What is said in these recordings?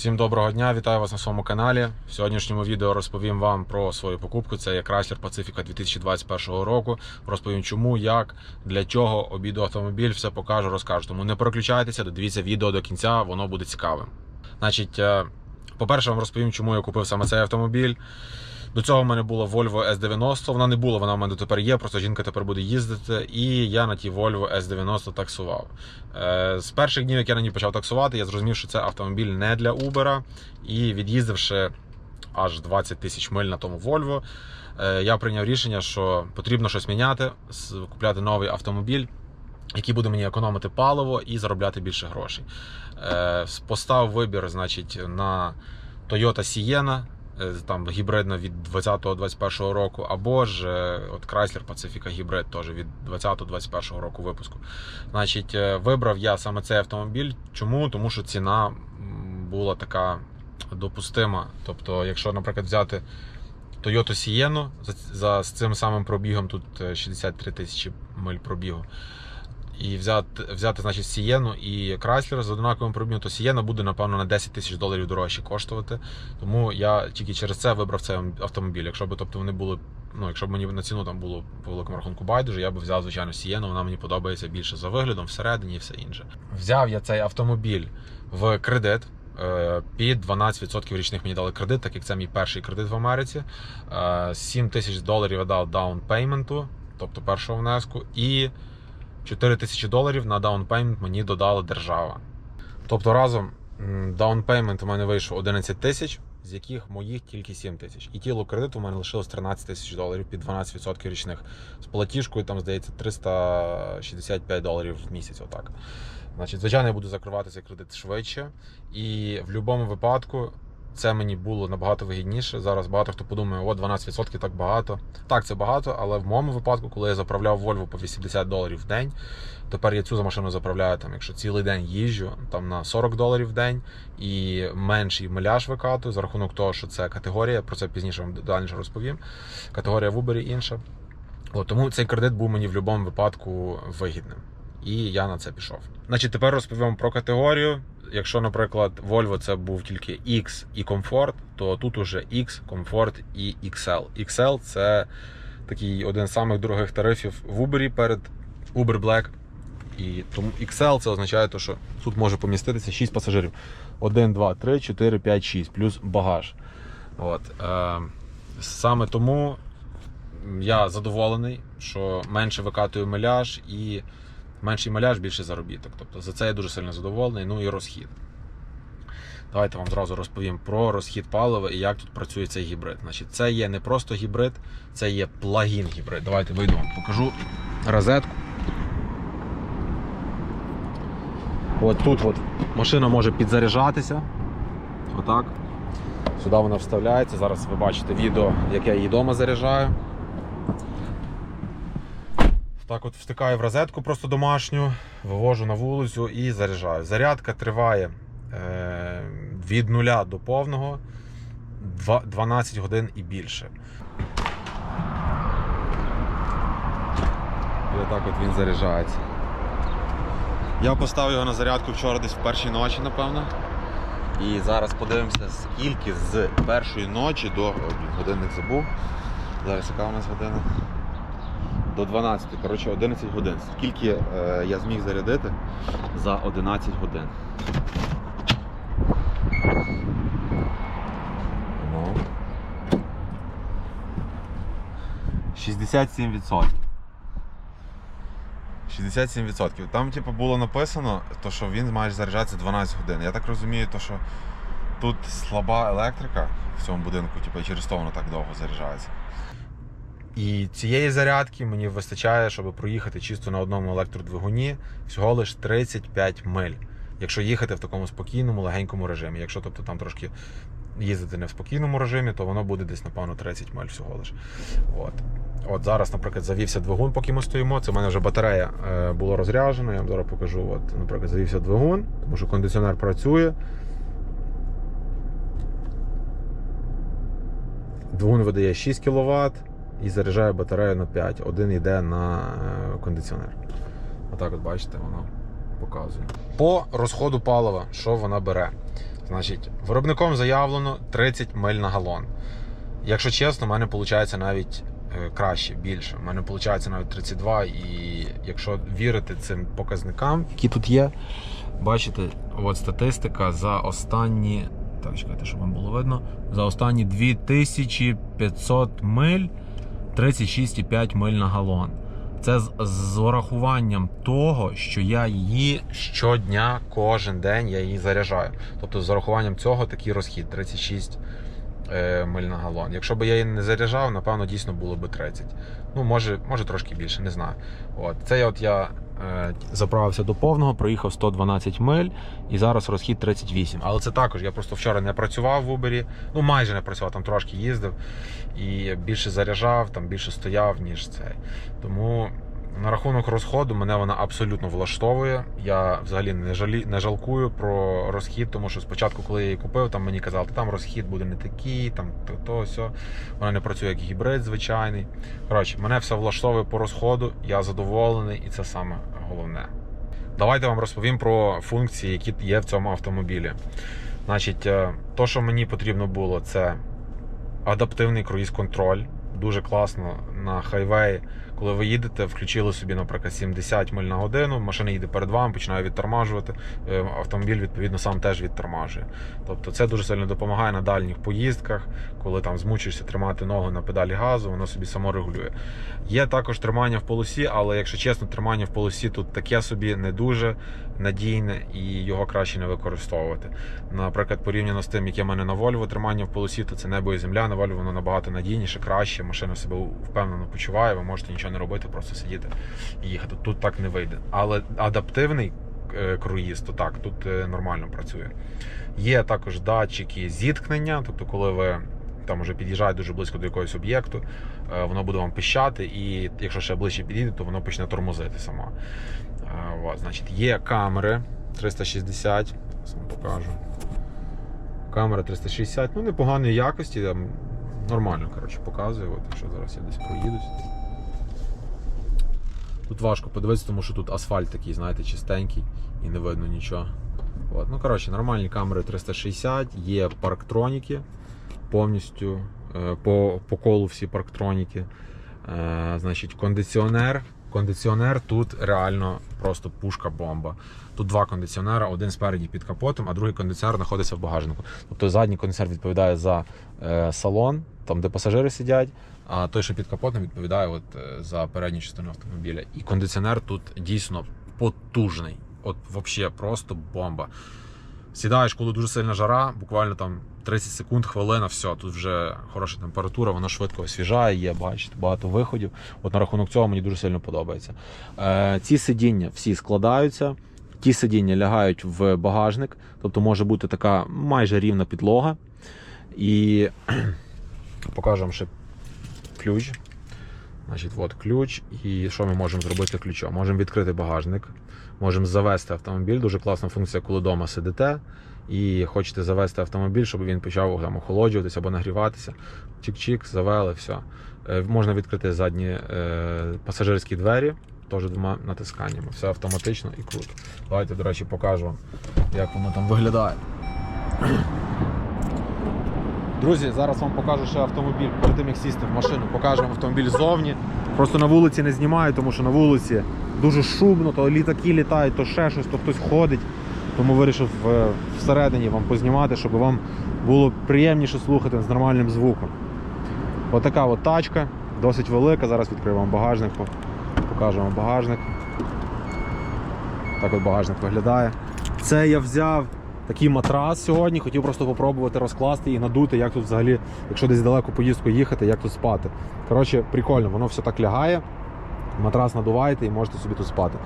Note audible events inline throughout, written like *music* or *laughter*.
Всім доброго дня, вітаю вас на своєму каналі. В сьогоднішньому відео розповім вам про свою покупку. Це є Chrysler Pacifica 2021 року. Розповім, чому, як, для чого обіду автомобіль, все покажу, розкажу. Тому не переключайтеся, додивіться відео до кінця, воно буде цікавим. Значить, е, по-перше, вам розповім, чому я купив саме цей автомобіль. До цього в мене була Volvo S90, вона не була, вона в мене тепер є, просто жінка тепер буде їздити. І я на тій Volvo S90 таксував. Е, З перших днів, як я на ній почав таксувати, я зрозумів, що це автомобіль не для Uber. І від'їздивши аж 20 тисяч миль на тому Volvo, е, я прийняв рішення, що потрібно щось міняти, купляти новий автомобіль. Який буде мені економити паливо і заробляти більше грошей. Е, Постав вибір, значить, на Toyota Sienna, там гібридна від 20-21 року, або ж е, от Chrysler Pacifica гібрид теж від 20-21 року випуску. Значить, е, вибрав я саме цей автомобіль. Чому? Тому що ціна була така допустима. Тобто, якщо, наприклад, взяти Toyota Sienna за, за з цим самим пробігом, тут е, 63 тисячі миль пробігу. І взяти, взяти значить, Сієну і Chrysler з однаковим пробігом, то Сієна буде, напевно, на 10 тисяч доларів дорожче коштувати. Тому я тільки через це вибрав цей автомобіль. Якщо б тобто вони були, ну якщо б мені на ціну там було по великому рахунку байдуже, я б взяв, звичайно, Сієну, вона мені подобається більше за виглядом, всередині і все інше. Взяв я цей автомобіль в кредит. е, Під 12% річних мені дали кредит, так як це мій перший кредит в Америці. Е, 7 тисяч доларів я дав даунпейменту, тобто першого внеску, і 4 тисячі доларів на даунпеймент мені додала держава. Тобто разом даунпеймент у мене вийшов 11 тисяч, з яких моїх тільки 7 тисяч. І тіло кредиту у мене лишилось 13 тисяч доларів під 12% річних. З платіжкою там, здається, 365 доларів в місяць. Отак. Значить, звичайно, я буду закривати цей кредит швидше. І в будь-якому випадку це мені було набагато вигідніше. Зараз багато хто подумає, о, 12% так багато. Так, це багато, але в моєму випадку, коли я заправляв Volvo по 80 доларів в день, тепер я цю за машину заправляю, там, якщо цілий день їжджу, там на 40 доларів в день і менший миляж викатую за рахунок того, що це категорія, про це пізніше вам далі розповім. Категорія в Uber інша. От, тому цей кредит був мені в будь-якому випадку вигідним. І я на це пішов. Значить, тепер розповім про категорію. Якщо, наприклад, Volvo це був тільки X і комфорт, то тут уже X, комфорт і XL. XL це такий один з самих дорогих тарифів в Uber перед Uber Black. І тому XL це означає, що тут може поміститися 6 пасажирів. 1, 2, 3, 4, 5, 6, плюс багаж. От. Е, саме тому я задоволений, що менше викатую миляж і менший маляж, більше заробіток. Тобто за це я дуже сильно задоволений. Ну і розхід. Давайте вам зразу розповім про розхід палива і як тут працює цей гібрид. Значить, Це є не просто гібрид, це є плагін гібрид. Давайте вийду вам покажу розетку. От тут от машина може підзаряджатися. Отак. Сюди вона вставляється. Зараз ви бачите відео, як я її вдома заряджаю. Так от втикаю в розетку просто домашню, вивожу на вулицю і заряджаю. Зарядка триває е, від нуля до повного 12 годин і більше. І отак от він заряджається. Я поставив його на зарядку вчора десь в першій ночі, напевно. І зараз подивимося, скільки з першої ночі до. Годинник забув. Зараз яка у нас година? До 12, коротше 11 годин. Скільки е, я зміг зарядити за 11 годин. Ну. 67%. 67%. Там, типу, було написано, то, що він має заряджатися 12 годин. Я так розумію, то, що тут слаба електрика в цьому будинку, типу, через то воно так довго заряджається. І цієї зарядки мені вистачає, щоб проїхати чисто на одному електродвигуні всього лиш 35 миль. Якщо їхати в такому спокійному, легенькому режимі. Якщо тобто там трошки їздити не в спокійному режимі, то воно буде десь, напевно, 30 миль всього лиш. От. От зараз, наприклад, завівся двигун, поки ми стоїмо. Це в мене вже батарея е, була розряджена. Я вам зараз покажу. От, наприклад, завівся двигун, тому що кондиціонер працює. Двигун видає 6 кВт і заряджає батарею на 5. Один йде на е, кондиціонер. Отак, от бачите, воно показую. По розходу палива, що вона бере? Значить, виробником заявлено 30 миль на галон. Якщо чесно, в мене виходить навіть е, краще, більше. У мене виходить навіть 32. І якщо вірити цим показникам, які тут є, бачите, от статистика за останні. Так, чекайте, щоб вам було видно. За останні 2500 миль 36,5 миль на галон. Це з, з урахуванням того, що я її щодня, кожен день я її заряджаю. Тобто з урахуванням цього такий розхід 36 е, миль на галон. Якщо б я її не заряджав, напевно, дійсно було б 30. Ну, може, може трошки більше, не знаю. От. Це от я е, заправився до повного, проїхав 112 миль і зараз розхід 38. Але це також, я просто вчора не працював в Uber, ну майже не працював, там трошки їздив і більше заряджав, там більше стояв, ніж цей. Тому на рахунок розходу мене вона абсолютно влаштовує. Я взагалі не жалі, не жалкую про розхід, тому що спочатку, коли я її купив, там мені казали, там розхід буде не такий, там то, то все. Вона не працює як гібрид звичайний. Коротше, мене все влаштовує по розходу, я задоволений, і це саме головне. Давайте вам розповім про функції, які є в цьому автомобілі. Значить, е, то, що мені потрібно було, це адаптивний круїз-контроль. Дуже класно на хайвеї. Коли ви їдете, включили собі, наприклад, 70 миль на годину, машина їде перед вами, починає відтормажувати. е, Автомобіль, відповідно, сам теж відтормажує. Тобто це дуже сильно допомагає на дальніх поїздках, коли там змучишся тримати ногу на педалі газу, воно собі само регулює. Є також тримання в полосі, але якщо чесно, тримання в полосі тут таке собі не дуже надійне і його краще не використовувати. Наприклад, порівняно з тим, яке в мене на Volvo тримання в полосі, то це небо і земля. На Volvo воно набагато надійніше, краще. Машина себе впевнено почуває. Ви можете нічого не робити, просто сидіти і їхати. Тут так не вийде. Але адаптивний е, круїз, то так, тут е, нормально працює. Є також датчики зіткнення, тобто, коли ви там вже під'їжджаєте дуже близько до якогось об'єкту, е, воно буде вам пищати, і якщо ще ближче підійде, то воно почне тормозити сама. От, значить, є камери 360, зараз вам покажу. Камера 360, ну непоганої якості, там нормально коротше, показує. От, якщо зараз я десь проїдусь. Тут важко подивитися, тому що тут асфальт такий, знаєте, чистенький і не видно нічого. От. Ну, коротше, нормальні камери 360, є парктроніки повністю е, по, по колу всі парктроніки. Е, значить, кондиціонер. Кондиціонер тут реально просто пушка-бомба. Тут два кондиціонера, один спереді під капотом, а другий кондиціонер знаходиться в багажнику. Тобто задній кондиціонер відповідає за е, салон, там де пасажири сидять, а той, що під капотом, відповідає от, е, за передню частину автомобіля. І кондиціонер тут дійсно потужний. От взагалі просто бомба. Сідаєш, коли дуже сильна жара, буквально там 30 секунд, хвилина, все, тут вже хороша температура, воно швидко освіжає, є, бачите, багато виходів. От на рахунок цього мені дуже сильно подобається. Е, ці сидіння всі складаються, ті сидіння лягають в багажник, тобто може бути така майже рівна підлога. І *clears throat* покажу вам ще ключ. Значить, от ключ. І що ми можемо зробити ключом? Можемо відкрити багажник, можемо завести автомобіль. Дуже класна функція, коли вдома сидите і хочете завести автомобіль, щоб він почав там, охолоджуватися або нагріватися. Чик-чик, завели, все. Е, Можна відкрити задні е, пасажирські двері, теж двома натисканнями. Все автоматично і круто. Давайте, до речі, покажу вам, як воно там виглядає. Друзі, зараз вам покажу ще автомобіль. Перед тим як сісти в машину, покажу вам автомобіль ззовні. Просто на вулиці не знімаю, тому що на вулиці дуже шумно, то літаки літають, то ще щось, то хтось ходить. Тому вирішив е, всередині вам познімати, щоб вам було приємніше слухати з нормальним звуком. Отака от тачка, досить велика. Зараз відкрию вам багажник, по- покажу вам багажник. Так от багажник виглядає. Це я взяв такий матрас сьогодні. Хотів просто попробувати розкласти і надути, як тут взагалі, якщо десь далеко поїздку їхати, як тут спати. Коротше, прикольно, воно все так лягає. Матрас надуваєте і можете собі тут спати.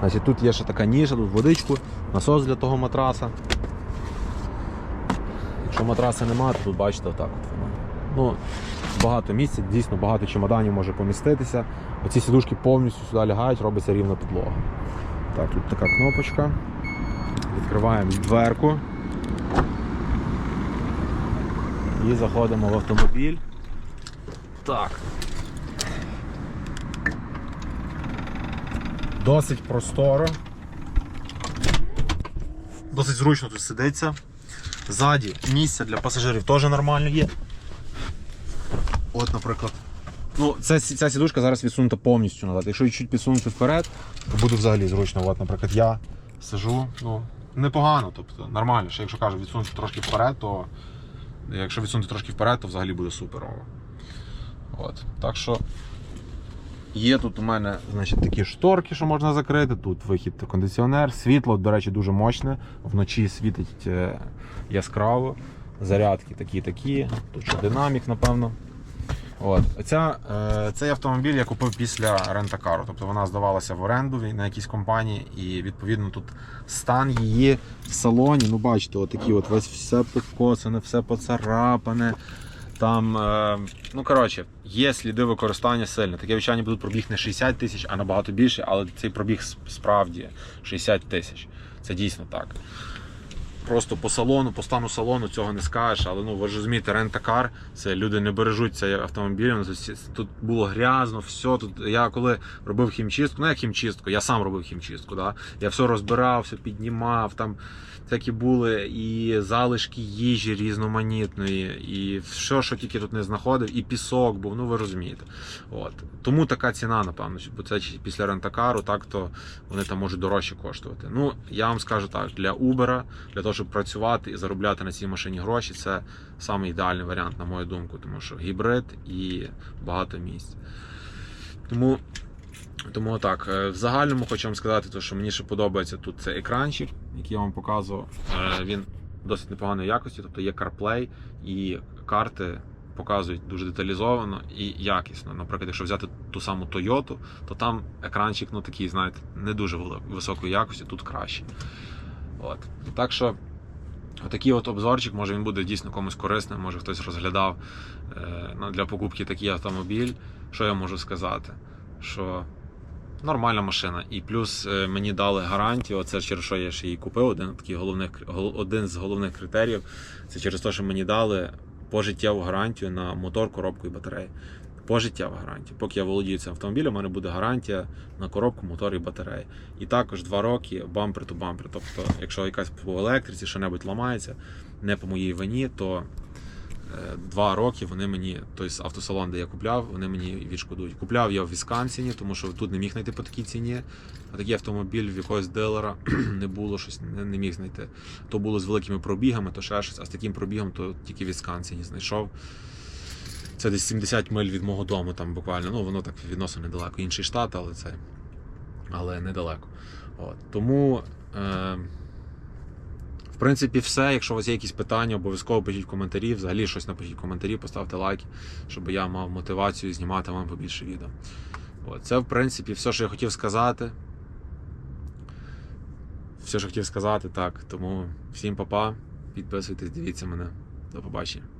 Значить, Тут є ще така ніша, тут водичку, насос для того матраса. Якщо матраса немає, то тут бачите отак от воно. Ну, багато місця, дійсно багато чемоданів може поміститися. Оці сідушки повністю сюди лягають, робиться рівна підлога. Так, тут така кнопочка. Відкриваємо дверку. І заходимо в автомобіль. Так. Досить просторо. Досить зручно тут сидиться. Ззаді місця для пасажирів теж нормально є. От, наприклад. Ну, ця, ця сідушка зараз відсунута повністю назад. Якщо чуть підсунути вперед, то буде взагалі зручно. От, наприклад, я сижу, ну, непогано, тобто нормально. Ще якщо кажу, відсунути трошки вперед, то якщо відсунути трошки вперед, то взагалі буде суперово. От. Так що є тут у мене значить, такі шторки, що можна закрити. Тут вихід кондиціонер, світло, до речі, дуже мощне. Вночі світить е, яскраво. Зарядки такі-такі. Тут ще динамік, напевно. От. Ця, е, цей автомобіль я купив після рентакару. Тобто вона здавалася в оренду на якійсь компанії, і відповідно тут стан її в салоні. Ну, бачите, отакі от весь все покосане, все поцарапане. Там, е, ну коротше, є сліди використання сильне. Таке відчання будуть пробіг не 60 тисяч, а набагато більше, але цей пробіг справді 60 тисяч. Це дійсно так. Просто по салону, по стану салону цього не скажеш, але ну ви ж розумієте, рентакар, це люди не бережуть цей автомобіль. тут було грязно, все. Тут я коли робив хімчистку, ну як хімчистку, я сам робив хімчистку. Да? Я все розбирав, все піднімав, там всякі були і залишки їжі різноманітної, і все, що тільки тут не знаходив, і пісок був, ну ви розумієте. От. Тому така ціна, напевно, бо це після рентакару, так то вони там можуть дорожче коштувати. Ну, я вам скажу так, для Uber, для того, щоб працювати і заробляти на цій машині гроші, це саме ідеальний варіант, на мою думку, тому що гібрид і багато місць. Тому, тому так, е, в загальному хочу вам сказати, то, що мені ще подобається тут цей екранчик, який я вам показував. Е, Він досить непоганої якості, тобто є CarPlay і карти. Показують дуже деталізовано і якісно. Наприклад, якщо взяти ту саму Toyota, то там екранчик, ну такий, знаєте, не дуже високої якості, тут краще. От. Так що Отакий от обзорчик, може він буде дійсно комусь корисним, може хтось розглядав е, ну, для покупки такий автомобіль. Що я можу сказати? Що нормальна машина. І плюс е, мені дали гарантію. Оце через що я ще її купив. Один, такий головних, гол- один з головних критеріїв. Це через те, що мені дали пожиттєву гарантію на мотор, коробку і батареї. Пожиттєва гарантія. Поки я володію цим автомобілем, у мене буде гарантія на коробку, мотор і батареї. І також два роки бампер то бампер. Тобто, якщо якась по електриці що-небудь ламається, не по моїй вині, то два роки вони мені, тобто автосалон, де я купляв, вони мені відшкодують. Купляв я в Вісконсіні, тому що тут не міг знайти по такій ціні. А такий автомобіль в якогось дилера *clears throat* не було щось, не, не міг знайти. То було з великими пробігами, то ще щось, а з таким пробігом то тільки в Вісконсіні знайшов. Це десь 70 миль від мого дому, там буквально. Ну, воно так відносно недалеко. Інший штат, але це. Але недалеко. От. Тому, е, в принципі, все. Якщо у вас є якісь питання, обов'язково пишіть коментарі. Взагалі щось напишіть в коментарі, поставте лайки, щоб я мав мотивацію знімати вам побільше відео. От. Це, в принципі, все, що я хотів сказати. Все, що хотів сказати, так. Тому всім па-па. Підписуйтесь, дивіться мене. До побачення.